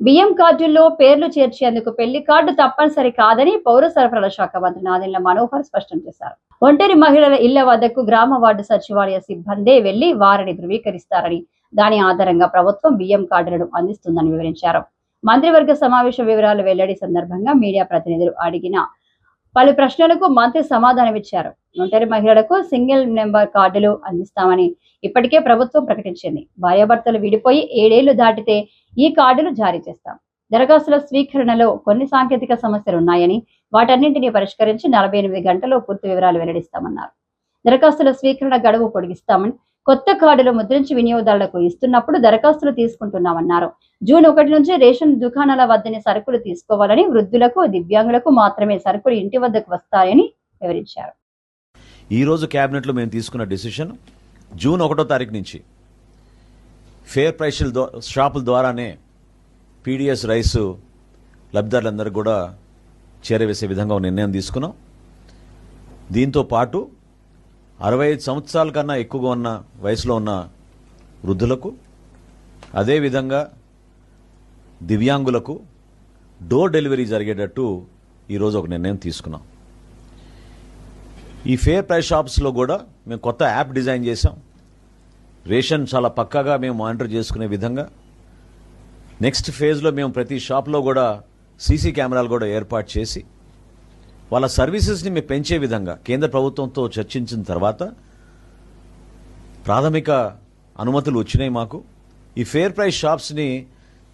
బియ్యం కార్డుల్లో పేర్లు చేర్చేందుకు పెళ్ళి కార్డు తప్పనిసరి కాదని పౌర సరఫరాల శాఖ మంత్రి నాదెండ్ల మనోహర్ స్పష్టం చేశారు. ఒంటరి మహిళల ఇళ్ళ వద్దకు గ్రామ వార్డు సచివాలయ సిబ్బందే వెళ్ళి వారిని ధృవీకరిస్తారని దాని ఆధారంగా ప్రభుత్వం బియ్యం కార్డులను అందిస్తుందని వివరించారు. మంత్రివర్గ సమావేశ వివరాలు వెల్లడి సందర్భంగా మీడియా ప్రతినిధులు అడిగిన పలు ప్రశ్నలకు మంత్రి సమాధానమిచ్చారు. ఒంటరి మహిళలకు సింగిల్ నెంబర్ కార్డులు అందిస్తామని ఇప్పటికే ప్రభుత్వం ప్రకటించింది. భార్యాభర్తలు విడిపోయి ఏడేళ్ళు దాటితే ఈ కార్డులు జారీ చేస్తాం. దరఖాస్తుల స్వీకరణలో కొన్ని సాంకేతిక సమస్యలు ఉన్నాయని వాటన్నింటినీ పరిష్కరించి నలభై ఎనిమిది గంటల్లో పూర్తి వివరాలు వెల్లడిస్తామన్నారు. దరఖాస్తుల స్వీకరణ గడువు పొడిగిస్తామని కొత్త కార్డులు ముద్రించి వినియోగదారులకు ఇస్తున్నప్పుడు దరఖాస్తులు తీసుకుంటున్నామన్నారు. జూన్ ఒకటి నుంచి రేషన్ దుకాణాల వద్దనే సరుకులు తీసుకోవాలని వృద్ధులకు దివ్యాంగులకు మాత్రమే సరుకులు ఇంటి వద్దకు వస్తాయని వివరించారు. ఈ రోజు క్యాబినెట్లో మేము తీసుకున్న డిసిషన్ జూన్ ఒకటో తారీఖు నుంచి ఫేర్ ప్రైస్ల షాపుల ద్వారానే పీడిఎస్ రైస్ లబ్ధిదారులందరూ కూడా చేరవేసే విధంగా నిర్ణయం తీసుకున్నాం. దీంతో పాటు అరవై ఐదు సంవత్సరాల కన్నా ఎక్కువగా ఉన్న వయసులో ఉన్న వృద్ధులకు అదేవిధంగా దివ్యాంగులకు డోర్ డెలివరీ జరిగేటట్టు ఈరోజు ఒక నిర్ణయం తీసుకున్నాం. ఈ ఫేర్ ప్రైస్ షాప్స్లో కూడా మేము కొత్త యాప్ డిజైన్ చేసాం రేషన్ చాలా పక్కాగా మేము మానిటర్ చేసుకునే విధంగా. నెక్స్ట్ ఫేజ్లో మేము ప్రతి షాప్లో కూడా సీసీ కెమెరాలు కూడా ఏర్పాటు చేసి వాళ్ళ సర్వీసెస్ని మేము పెంచే విధంగా కేంద్ర ప్రభుత్వంతో చర్చించిన తర్వాత ప్రాథమిక అనుమతులు వచ్చినాయి మాకు. ఈ ఫేర్ ప్రైస్ షాప్స్ని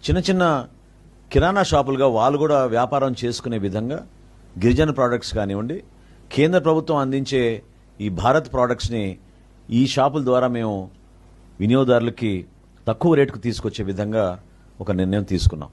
చిన్న చిన్న కిరాణా షాపులుగా వాళ్ళు కూడా వ్యాపారం చేసుకునే విధంగా గిరిజన ప్రోడక్ట్స్ కానివ్వండి కేంద్ర ప్రభుత్వం అందించే ఈ భారత్ ప్రోడక్ట్స్ని ఈ షాపుల ద్వారా మేము వినియోగదారులకి తక్కువ రేటుకు తీసుకొచ్చే విధంగా ఒక నిర్ణయం తీసుకున్నాం.